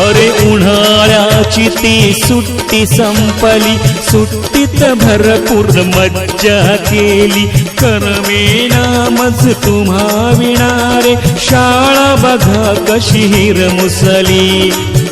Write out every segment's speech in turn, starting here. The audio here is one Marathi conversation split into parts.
अरे उन्हाळ्याची ती सुट्टी संपली. सुट्टीत भरपूर मज्जा केली. करमेना मज तुम्हा विणारे. शाळा बघा कशी हिर मुसली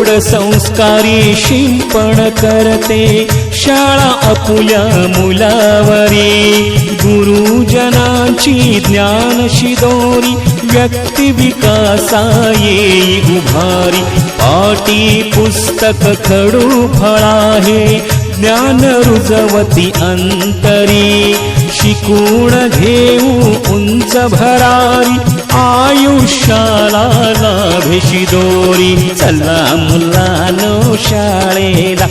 गोड संस्कारी शिंपण करते. शाळा अपुल्या मुलावरी. गुरुजनांची ज्ञान शिदोरी. व्यक्ती विकासा येई उभारी. पाटी पुस्तक खडू फळाहे. ज्ञान रुजवती अंतरी. शिकून घेऊ उंच भरारी? आयुष्याला लाभेशी दोरी. चला मुलानो शाळेला.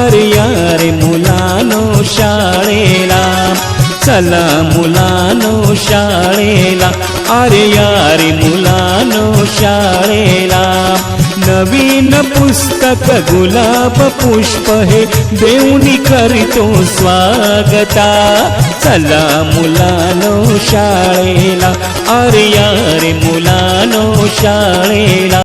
अरे यारे मुलानो शाळेला. चला मुलानो शाळेला. अरे यारे मुलानो पुस्तक गुलाब पुष्प हे देऊनी करीतो स्वागता. चला मुलानो शाळेला अरे यारे मुलानो शाळेला.